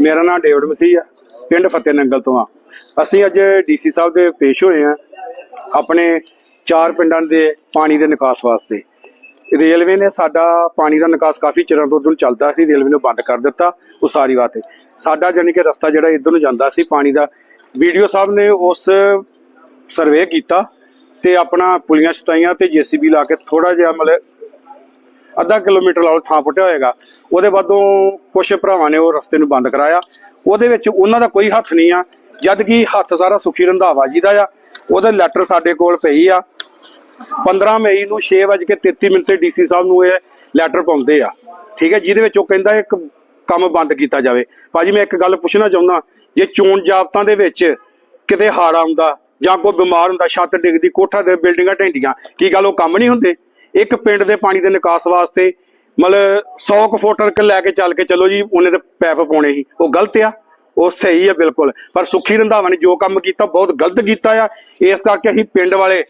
ਮੇਰਾ ਨਾਮ ਡੇਵਿਡ ਮਸੀਹ ਆ, ਪਿੰਡ ਫਤਿਹ ਨੰਗਲ ਤੋਂ ਆ। ਅਸੀਂ ਅੱਜ ਡੀਸੀ ਸਾਹਿਬ ਦੇ ਪੇਸ਼ ਹੋਏ ਆ ਆਪਣੇ ਚਾਰ ਪਿੰਡਾਂ ਦੇ ਪਾਣੀ ਦੇ ਨਿਕਾਸ ਵਾਸਤੇ। ਰੇਲਵੇ ਨੇ ਸਾਡਾ ਪਾਣੀ ਦਾ ਨਿਕਾਸ ਕਾਫੀ ਚਿਰਾਂ ਤੋਂ ਉਦੋਂ ਚੱਲਦਾ ਸੀ, ਰੇਲਵੇ ਨੇ ਬੰਦ ਕਰ ਦਿੱਤਾ ਉਸਾਰੀ ਵਾਸਤੇ ਸਾਡਾ ਜਾਨੀ ਕਿ ਰਸਤਾ ਜਿਹੜਾ ਇਧਰ ਨੂੰ ਜਾਂਦਾ ਸੀ ਪਾਣੀ ਦਾ, ਵੀਡੀਓ ਸਾਹਿਬ ਨੇ ਉਸ ਸਰਵੇ ਕੀਤਾ ਤੇ ਆਪਣਾ ਪੁਲੀਆਂ ਸਟਾਈਆਂ ਤੇ ਜੀਸੀਬੀ ਲਾ ਕੇ ਥੋੜਾ ਜਿਹਾ ਮਤਲਬ ਅੱਧਾ ਕਿਲੋਮੀਟਰ ਲਾਲ ਥਾਂ ਪੁੱਟਿਆ ਹੋਏਗਾ। ਉਹਦੇ ਬਾਅਦੋਂ ਕੁਝ ਭਰਾਵਾਂ ਨੇ ਉਹ ਰਸਤੇ ਨੂੰ ਬੰਦ ਕਰਾਇਆ। ਉਹਦੇ ਵਿੱਚ ਉਹਨਾਂ ਦਾ ਕੋਈ ਹੱਥ ਨਹੀਂ ਆ। ਜਦ ਕਿ ਹੱਥ ਸਾਰਾ ਸੁਖੀ ਰੰਧਾਵਾ ਜੀ ਦਾ ਆ। ਉਹਦਾ ਲੈਟਰ ਸਾਡੇ ਕੋਲ ਪਈ ਆ। 15 ਮਈ ਨੂੰ 6:33 ਮਿੰਟ ਤੇ ਡੀਸੀ ਸਾਹਿਬ ਨੂੰ ਇਹ ਲੈਟਰ ਪਾਉਂਦੇ ਆ। ਠੀਕ ਹੈ, ਜਿਹਦੇ ਵਿੱਚ ਉਹ ਕਹਿੰਦਾ ਇੱਕ ਕੰਮ ਬੰਦ ਕੀਤਾ ਜਾਵੇ। ਭਾਜੀ ਮੈਂ ਇੱਕ ਗੱਲ ਪੁੱਛਣਾ ਚਾਹੁੰਦਾ, ਜੇ ਚੋਣ ਜਾਬਤਾਂ ਦੇ ਵਿੱਚ ਕਿਤੇ ਹਾੜ ਆਉਂਦਾ ਜਾਂ ਕੋਈ ਬਿਮਾਰ ਹੁੰਦਾ, ਛੱਤ ਡਿੱਗਦੀ, ਕੋਠਾ ਦੇ ਬਿਲਡਿੰਗਾਂ ਢਹਿੰਦੀਆਂ, ਕੀ ਗੱਲ ਉਹ ਕੰਮ ਨਹੀਂ ਹੁੰਦੇ? ਇੱਕ ਪਿੰਡ ਦੇ ਪਾਣੀ ਦੇ ਨਿਕਾਸ ਵਾਸਤੇ ਮਤਲਬ 100 ਕੁ ਫੁੱਟ ਤੱਕ ਲੈ ਕੇ ਚੱਲ ਕੇ ਚਲੋ ਜੀ, ਉਹਨੇ ਤੇ ਪੈਪ ਪਾਉਣੇ ਸੀ। ਉਹ ਗਲਤ ਆ, ਉਹ ਸਹੀ ਆ ਬਿਲਕੁਲ। ਪਰ ਸੁਖੀ ਰੰਧਾਵਾ ਨੇ ਜੋ ਕੰਮ ਕੀਤਾ, ਬਹੁਤ ਗਲਤ ਕੀਤਾ ਆ। ਇਸ ਕਰਕੇ ਅਸੀਂ ਪਿੰਡ ਵਾਲੇ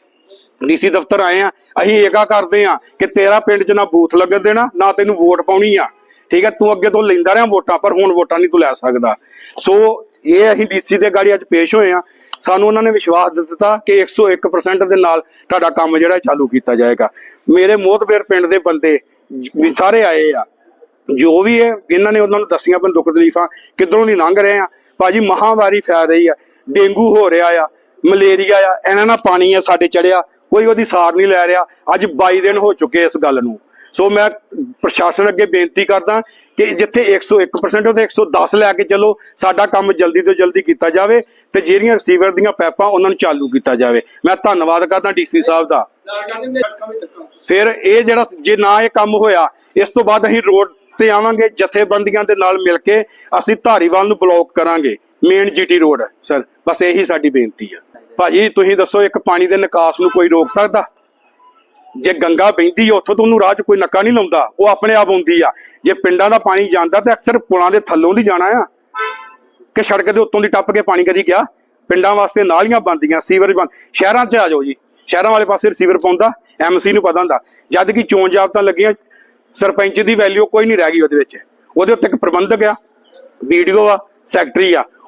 ਡੀਸੀ ਦਫ਼ਤਰ ਆਏ ਆ। ਅਸੀਂ ਏਕਾ ਕਰਦੇ ਆ ਕਿ ਤੇਰਾ ਪਿੰਡ 'ਚ ਨਾ ਬੂਥ ਲੱਗਣ ਦੇਣਾ, ਨਾ ਤੈਨੂੰ ਵੋਟ ਪਾਉਣੀ ਆ। ਠੀਕ ਹੈ ਤੂੰ ਅੱਗੇ ਤੋਂ ਲੈਂਦਾ ਰਿਹਾ ਵੋਟਾਂ, ਪਰ ਹੁਣ ਵੋਟਾਂ ਨਹੀਂ ਤੂੰ ਲੈ ਸਕਦਾ। ਸੋ ਇਹ ਅਸੀਂ ਡੀਸੀ ਦੇ ਗਾੜੀ ਅੱਜ ਪੇਸ਼ ਹੋਏ ਆ। ਸਾਨੂੰ ਉਹਨਾਂ ਨੇ ਵਿਸ਼ਵਾਸ ਦਿੱਤਾ ਕਿ 101% ਦੇ ਨਾਲ ਤੁਹਾਡਾ ਕੰਮ ਜਿਹੜਾ ਚਾਲੂ ਕੀਤਾ ਜਾਏਗਾ। ਮੇਰੇ ਮੋਹਤਬੇਰ ਪਿੰਡ ਦੇ ਬੰਦੇ ਵੀ ਸਾਰੇ ਆਏ ਆ। ਜੋ ਵੀ ਹੈ ਇਹਨਾਂ ਨੇ ਉਹਨਾਂ ਨੂੰ ਦੱਸੀਆਂ ਆਪਣੇ ਦੁੱਖ ਤਕਲੀਫਾਂ, ਕਿੱਧਰੋਂ ਦੀ ਲੰਘ ਰਹੇ ਆ। ਭਾਜੀ ਮਹਾਮਾਰੀ ਫੈਲ ਰਹੀ ਆ, ਡੇਂਗੂ ਹੋ ਰਿਹਾ ਆ, ਮਲੇਰੀਆ ਆ ਇਹਨਾਂ ਨਾਲ ਪਾਣੀ ਆ ਸਾਡੇ ਚੜਿਆ, ਕੋਈ ਉਹਦੀ ਸਾਰ ਨਹੀਂ ਲੈ ਰਿਹਾ। ਅੱਜ 22 ਦਿਨ ਹੋ ਚੁੱਕੇ ਇਸ ਗੱਲ ਨੂੰ। ਸੋ ਮੈਂ ਪ੍ਰਸ਼ਾਸਨ ਅੱਗੇ ਬੇਨਤੀ ਕਰਦਾ ਕਿ ਜਿੱਥੇ 101% ਉਹਦੇ 110 ਲੈ ਕੇ ਚੱਲੋ। ਸਾਡਾ ਕੰਮ ਜਲਦੀ ਤੋਂ ਜਲਦੀ ਕੀਤਾ ਜਾਵੇ ਤੇ ਜਿਹੜੀਆਂ ਰਿਸੀਵਰ ਦੀਆਂ ਪੈਪਾਂ ਉਹਨਾਂ ਨੂੰ ਚਾਲੂ ਕੀਤਾ ਜਾਵੇ। ਮੈਂ ਧੰਨਵਾਦ ਕਰਦਾ ਡੀਸੀ ਸਾਹਿਬ ਦਾ। ਫਿਰ ਇਹ ਜਿਹੜਾ, ਜੇ ਨਾ ਇਹ ਕੰਮ ਹੋਇਆ, ਇਸ ਤੋਂ ਬਾਅਦ ਅਸੀਂ ਰੋਡ ਤੇ ਆਵਾਂਗੇ, ਜਥੇਬੰਦੀਆਂ ਦੇ ਨਾਲ ਮਿਲ ਕੇ ਅਸੀਂ ਧਾਰੀਵਾਲ ਨੂੰ ਬਲੌਕ ਕਰਾਂਗੇ, ਮੇਨ ਜੀਟੀ ਰੋਡ। ਸਰ, ਬਸ ਇਹੀ ਸਾਡੀ ਬੇਨਤੀ ਆ। ਭਾਜੀ, ਤੁਸੀਂ ਦੱਸੋ, ਇੱਕ ਪਾਣੀ ਦੇ ਨਿਕਾਸ ਨੂੰ ਕੋਈ ਰੋਕ ਸਕਦਾ? ਜੇ ਗੰਗਾ ਬਹਿੰਦੀ ਆ, ਉੱਥੋਂ ਤੋਂ ਉਹਨੂੰ ਰਾਹ 'ਚ ਕੋਈ ਨੱਕਾ ਨਹੀਂ ਲਾਉਂਦਾ, ਉਹ ਆਪਣੇ ਆਪ ਆਉਂਦੀ ਆ। ਜੇ ਪਿੰਡਾਂ ਦਾ ਪਾਣੀ ਜਾਂਦਾ ਤਾਂ ਅਕਸਰ ਪੁਲਾਂ ਦੇ ਥੱਲੋਂ ਦੀ ਜਾਣਾ ਆ। ਕਿ ਸੜਕ ਦੇ ਉੱਤੋਂ ਦੀ ਟੱਪ ਕੇ ਪਾਣੀ ਕਦੀ ਗਿਆ? ਪਿੰਡਾਂ ਵਾਸਤੇ ਨਾਲੀਆਂ ਬਣਦੀਆਂ, ਸੀਵਰ ਬਣ, ਸ਼ਹਿਰਾਂ 'ਚ ਆ ਜਾਓ ਜੀ। ਸ਼ਹਿਰਾਂ ਵਾਲੇ ਪਾਸੇ ਰਿਸੀਵਰ ਪਾਉਂਦਾ ਐਮਸੀ ਨੂੰ ਪਤਾ ਹੁੰਦਾ। ਜਦ ਕਿ ਚੋਣ ਜਾਬਤਾਂ ਲੱਗੀਆਂ, ਸਰਪੰਚ ਦੀ ਵੈਲਿਊ ਕੋਈ ਨਹੀਂ ਰਹਿ ਗਈ ਉਹਦੇ ਵਿੱਚ। ਉਹਦੇ ਉੱਤੇ ਇੱਕ ਪ੍ਰਬੰਧਕ ਆ, ਵੀਡੀਓ ਆ, ਸੈਕਟਰੀ ਆ।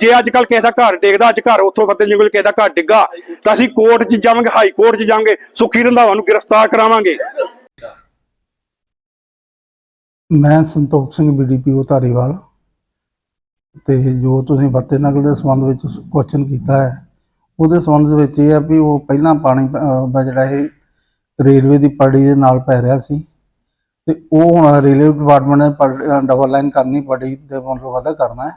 ਜੇ ਅੱਜ ਕੱਲ ਕਿਸੇ ਦਾ ਘਰ ਡਿੱਗਦਾ ਅੱਜ ਘਰ ਉੱਥੋਂ ਫਤਿਹ ਜੰਗਲ ਕਿਸੇ ਦਾ ਘਰ ਡਿੱਗਾ ਤਾਂ ਅਸੀਂ ਕੋਰਟ 'ਚ ਜਾਵਾਂਗੇ ਹਾਈ ਕੋਰਟ 'ਚ ਜਾਵਾਂਗੇ ਸੁੱਖੀ ਰੰਧਾਵਾ ਨੂੰ ਗ੍ਰਿਫਤਾਰ ਕਰਾਵਾਂਗੇ। ਮੈਂ ਸੰਤੋਖ ਸਿੰਘ ਬੀਡੀਪੀਓ ਧਾਰੀਵਾਲ। ਤੇ ਜੋ ਤੁਸੀਂ ਫਤਿਹ ਨਗਰ ਦੇ ਸੰਬੰਧ ਵਿੱਚ ਕੁਐਸਚਨ ਕੀਤਾ ਹੈ ਉਹਦੇ ਸੰਬੰਧ ਵਿੱਚ ਇਹ ਆ ਵੀ ਉਹ ਪਹਿਲਾਂ ਪਾਣੀ ਦਾ ਜਿਹੜਾ ਇਹ ਰੇਲਵੇ ਦੀ ਪੜੀ ਦੇ ਨਾਲ ਪੈ ਰਿਹਾ ਸੀ। ਤੇ ਉਹ ਹੁਣ ਰੇਲਵੇ ਡਿਪਾਰਟਮੈਂਟ ਨੇ ਡਬਲ ਲਾਈਨ ਕਰਨੀ ਪੜੀ ਦੇ ਮਤਲਬ ਵਾਧਾ ਕਰਨਾ ਹੈ।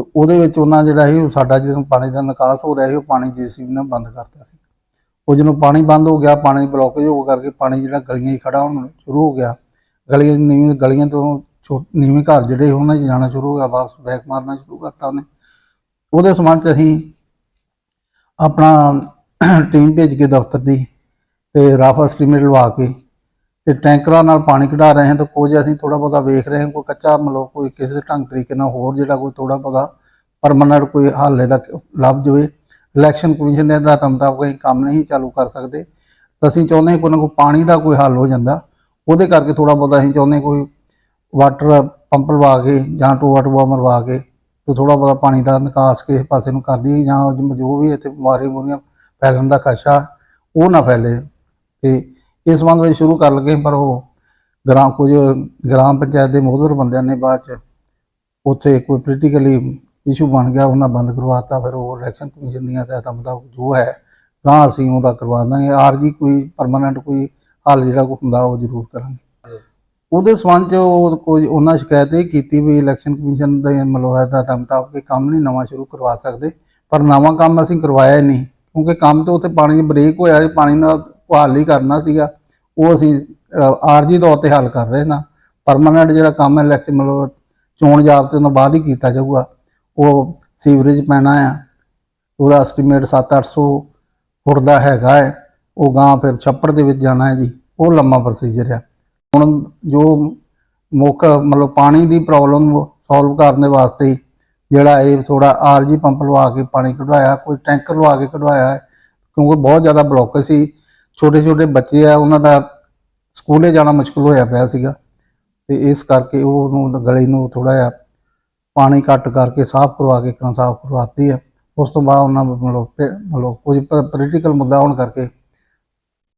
ਤੇ ਉਹਦੇ ਵਿੱਚ ਉਹਨਾਂ ਜਿਹੜਾ ਸੀ ਉਹ ਸਾਡਾ ਜਦੋਂ ਪਾਣੀ ਦਾ ਨਿਕਾਸ ਹੋ ਰਿਹਾ ਸੀ, ਉਹ ਪਾਣੀ ਜੀਸੀਬੀ ਨੇ ਬੰਦ ਕਰਤਾ ਸੀ। ਉਹ ਜਦੋਂ ਪਾਣੀ ਬੰਦ ਹੋ ਗਿਆ, ਪਾਣੀ ਬਲੌਕੇਜ ਹੋ ਕਰਕੇ ਪਾਣੀ ਜਿਹੜਾ ਗਲੀਆਂ 'ਚ ਖੜਾ ਹੋਣ ਸ਼ੁਰੂ ਹੋ ਗਿਆ। ਗਲੀਆਂ ਨੀਵੀਂ, ਗਲੀਆਂ ਤੋਂ ਛੋ- ਨੀਵੇਂ ਘਰ ਜਿਹੜੇ ਉਹਨਾਂ 'ਚ ਜਾਣਾ ਸ਼ੁਰੂ ਹੋ ਗਿਆ, ਵਾਪਸ ਬੈਕ ਮਾਰਨਾ ਸ਼ੁਰੂ ਕਰਤਾ ਉਹਨੇ। ਉਹਦੇ ਸੰਬੰਧ 'ਚ ਅਸੀਂ ਆਪਣਾ ਟੀਮ ਭੇਜ ਕੇ ਦਫ਼ਤਰ ਦੀ ਤੇ ਰਫ ਐਸਟੀਮੇਟ ਲਵਾ ਕੇ ਤੇ ਟੈਂਕਰਾਂ ਨਾਲ ਪਾਣੀ ਕਢਾ ਰਹੇ ਹਾਂ ਤਾਂ ਕੁਝ ਅਸੀਂ ਥੋੜਾ ਬਹੁਤਾ ਵੇਖ ਰਹੇ ਹਾਂ, ਕੋਈ ਕੱਚਾ ਮਤਲਬ ਕੋਈ ਕਿਸੇ ਢੰਗ ਤਰੀਕੇ ਨਾਲ ਹੋਰ ਜਿਹੜਾ ਕੋਈ ਥੋੜਾ ਬਹੁਤਾ ਪਰਮਨੈਂਟ ਕੋਈ ਹੱਲ ਇਹਦਾ ਲੱਭ ਜਾਵੇ। ਇਲੈਕਸ਼ਨ ਕਮਿਸ਼ਨ ਦੇ ਹਦਾਇਤਾਂ ਮੁਤਾਬਕ ਅਸੀਂ ਕੰਮ ਨਹੀਂ ਚਾਲੂ ਕਰ ਸਕਦੇ। ਅਸੀਂ ਚਾਹੁੰਦੇ ਹਾਂ ਕੋਈ ਨਾ ਕੋਈ ਪਾਣੀ ਦਾ ਕੋਈ ਹੱਲ ਹੋ ਜਾਂਦਾ। ਉਹਦੇ ਕਰਕੇ ਥੋੜਾ ਬਹੁਤਾ ਅਸੀਂ ਚਾਹੁੰਦੇ ਕੋਈ ਵਾਟਰ ਪੰਪ ਲਵਾ ਕੇ ਜਾਂ ਟੋਆ ਟੋਆ ਮਰਵਾ ਕੇ ਤੇ ਥੋੜਾ ਬਹੁਤਾ ਪਾਣੀ ਦਾ ਨਿਕਾਸ ਕਿਸੇ ਪਾਸੇ ਨੂੰ ਕਰਦੀ ਜਾਂ ਜੋ ਵੀ ਇੱਥੇ ਬਿਮਾਰੀ ਬੁਰੀਆਂ ਫੈਲਣ ਦਾ ਖਸ਼ਾ ਉਹ ਨਾ ਫੈਲੇ। ਤੇ ਇਸ ਸੰਬੰਧ ਵਿੱਚ ਸ਼ੁਰੂ ਕਰ ਲਗੇ, ਪਰ ਉਹ ਗ੍ਰਾਮ, ਕੁਝ ਗ੍ਰਾਮ ਪੰਚਾਇਤ ਦੇ ਮੋਹਦਰ ਬੰਦਿਆਂ ਨੇ ਬਾਅਦ ਚ ਉੱਥੇ ਕੋਈ ਪੋਲੀਟੀਕਲੀ ਇਸ਼ੂ ਬਣ ਗਿਆ, ਉਹਨਾਂ ਬੰਦ ਕਰਵਾਤਾ, ਫਿਰ ਉਹ ਇਲੈਕਸ਼ਨ ਕਮਿਸ਼ਨ ਦੀਆਂ ਹਦਾਇਤਾਂ ਮੁਤਾਬਕ ਜੋ ਹੈ, ਤਾਂ ਅਸੀਂ ਉਹਦਾ ਕਰਵਾ ਦਾਂਗੇ। ਆਰਜੀ ਕੋਈ ਪਰਮਾਨੈਂਟ ਕੋਈ ਹੱਲ ਜਿਹੜਾ ਕੋਈ ਹੁੰਦਾ, ਉਹ ਜ਼ਰੂਰ ਕਰਾਂਗੇ। ਉਹਦੇ ਸੰਬੰਧ 'ਚ ਉਹ ਕੋਈ ਉਹਨਾਂ ਸ਼ਿਕਾਇਤ ਇਹ ਕੀਤੀ ਵੀ ਇਲੈਕਸ਼ਨ ਕਮਿਸ਼ਨ ਦੇ ਮਤਲਬ ਹਦਾਇਤਾਂ ਮੁਤਾਬਕ ਇਹ ਕੰਮ ਨਹੀਂ ਨਵਾਂ ਸ਼ੁਰੂ ਕਰਵਾ ਸਕਦੇ, ਪਰ ਨਵਾਂ ਕੰਮ ਅਸੀਂ ਕਰਵਾਇਆ ਹੀ ਨਹੀਂ, ਕਿਉਂਕਿ ਕੰਮ ਤੇ ਉੱਥੇ ਪਾਣੀ ਬ੍ਰੇਕ ਹੋਇਆ ਪਾਣੀ ਨਾਲ ਉਹ ਹੱਲ ਹੀ ਕਰਨਾ ਸੀਗਾ। ਉਹ ਅਸੀਂ ਆਰਜੀ ਤੌਰ ਤੇ ਹੱਲ ਕਰ ਰਹੇ ਨਾ ਪਰਮਾਨੈਂਟ ਜਿਹੜਾ ਕੰਮ ਹੈ ਇਲੈਕਸ਼ਨ ਮਤਲਬ ਚੋਣ ਜਾਬਤੇ ਤੋਂ ਬਾਅਦ ਹੀ ਕੀਤਾ ਜਾਊਗਾ। ਉਹ ਸੀਵਰੇਜ ਪੈਣਾ ਆ। ਉਹਦਾ ਐਸਟੀਮੇਟ 7-800 ਫੁੱਟ ਦਾ ਹੈਗਾ ਹੈ। ਉਹ ਗਾਂ ਫਿਰ ਛੱਪੜ ਦੇ ਵਿੱਚ ਜਾਣਾ ਹੈ ਜੀ। ਉਹ ਲੰਮਾ ਪ੍ਰੋਸੀਜਰ ਆ। ਹੁਣ ਜੋ ਮੁੱਖ, ਮਤਲਬ ਪਾਣੀ ਦੀ ਪ੍ਰੋਬਲਮ ਸੋਲਵ ਕਰਨ ਦੇ ਵਾਸਤੇ ਜਿਹੜਾ ਇਹ ਥੋੜਾ ਆਰਜੀ ਪੰਪ ਲਵਾ ਕੇ ਪਾਣੀ ਕਢਵਾਇਆ, ਕੋਈ ਟੈਂਕਰ ਲਵਾ ਕੇ ਕਢਵਾਇਆ ਹੈ, ਕਿਉਂਕਿ ਬਹੁਤ ਜ਼ਿਆਦਾ ਬਲੌਕ ਸੀ। ਛੋਟੇ ਛੋਟੇ ਬੱਚੇ ਆ ਉਹਨਾਂ ਦਾ ਸਕੂਲੇ ਜਾਣਾ ਮੁਸ਼ਕਲ ਹੋਇਆ ਪਿਆ ਸੀਗਾ। ਤੇ ਇਸ ਕਰਕੇ ਉਹ ਉਹਨੂੰ ਗਲੀ ਨੂੰ ਥੋੜਾ ਜਿਹਾ ਪਾਣੀ ਘੱਟ ਕਰਕੇ ਸਾਫ਼ ਕਰਵਾ ਕੇ ਕਰਾਂ ਸਾਫ਼ ਕਰਵਾਤੀ ਹੈ ਉਸ ਤੋਂ ਬਾਅਦ ਉਹਨਾਂ ਮਤਲਬ ਮਤਲਬ ਕੁਝ ਪੋਲੀਟੀਕਲ ਮੁੱਦਾ ਹੋਣ ਕਰਕੇ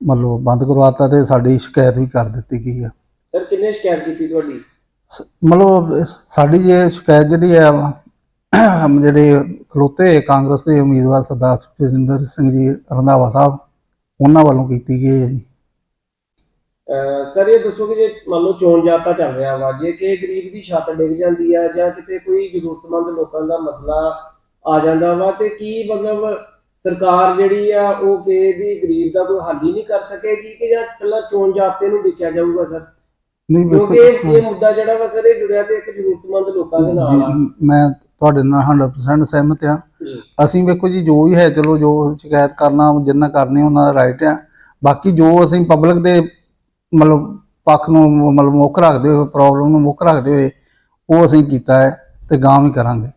ਮਤਲਬ ਬੰਦ ਕਰਵਾਤਾ ਤੇ ਸਾਡੀ ਸ਼ਿਕਾਇਤ ਵੀ ਕਰ ਦਿੱਤੀ ਗਈ ਹੈ ਸਰ ਕਿੰਨੇ ਸ਼ਿਕਾਇਤ ਕੀਤੀ ਤੁਹਾਡੀ? ਮਤਲਬ ਸਾਡੀ ਜੇ ਸ਼ਿਕਾਇਤ ਜਿਹੜੀ ਹੈ ਜਿਹੜੇ ਖਲੋਤੇ ਕਾਂਗਰਸ ਦੇ ਉਮੀਦਵਾਰ ਸਰਦਾਰ ਸੁਖਜਿੰਦਰ ਸਿੰਘ ਜੀ ਰੰਧਾਵਾ ਸਾਹਿਬ ਉਹਨਾਂ ਵੱਲੋਂ ਕੀਤੀ ਗਈ ਹੈ ਜੀ। ਸਰ ਇਹ ਦੱਸੋ ਕਿ ਜੇ ਮੰਨ ਲਓ ਚੋਣ ਜਾਬਤਾ ਚੱਲ ਰਿਹਾ ਵਾ ਜੇ ਕਿ ਗਰੀਬ ਦੀ ਛੱਤ ਡਿੱਗ ਜਾਂਦੀ ਆ ਜਾਂ ਕਿਤੇ ਕੋਈ ਜ਼ਰੂਰਤਮੰਦ ਲੋਕਾਂ ਦਾ ਮਸਲਾ ਆ ਜਾਂਦਾ ਵਾ ਤੇ ਕੀ ਮਤਲਬ ਸਰਕਾਰ ਜਿਹੜੀ ਆ ਉਹ ਕਿ ਦੀ ਗਰੀਬ ਦਾ ਕੋਈ ਹੱਲ ਹੀ ਨਹੀਂ ਕਰ ਸਕੇਗੀ ਕਿ ਜਾਂ ਪਹਿਲਾਂ ਚੋਣ ਜਾਬਤੇ ਨੂੰ ਦੇਖਿਆ ਜਾਊਗਾ ਸਰ? ਨਹੀਂ ਕਿਉਂਕਿ ਇਹ- ਮੁੱਦਾ ਜਿਹੜਾ ਵਾ ਸਰ ਇਹ ਜੁੜਿਆ ਤੇ ਇੱਕ ਜ਼ਰੂਰਤਮੰਦ ਲੋਕਾਂ ਦੇ ਨਾਲ ਆ। ਮੈਂ ਤੁਹਾਡੇ ਨਾਲ 100% ਸਹਿਮਤ ਹਾਂ। ਅਸੀਂ ਵੇਖੋ ਜੀ, ਜੋ ਵੀ ਹੈ, ਚਲੋ ਜੋ ਸ਼ਿਕਾਇਤ ਕਰਨਾ, ਜਿੰਨਾ ਕਰਨੀ, ਉਹਨਾਂ ਦਾ ਰਾਈਟ ਆ। ਬਾਕੀ ਜੋ ਅਸੀਂ ਪਬਲਿਕ ਦੇ ਮਤਲਬ ਪੱਖ ਨੂੰ ਮਤਲਬ ਮੁੱਖ ਰੱਖਦੇ ਹੋਏ ਪ੍ਰੋਬਲਮ ਨੂੰ ਮੁੱਖ ਰੱਖਦੇ ਹੋਏ, ਉਹ ਅਸੀਂ ਕੀਤਾ ਹੈ ਤੇ ਗਾਂ ਵੀ ਕਰਾਂਗੇ।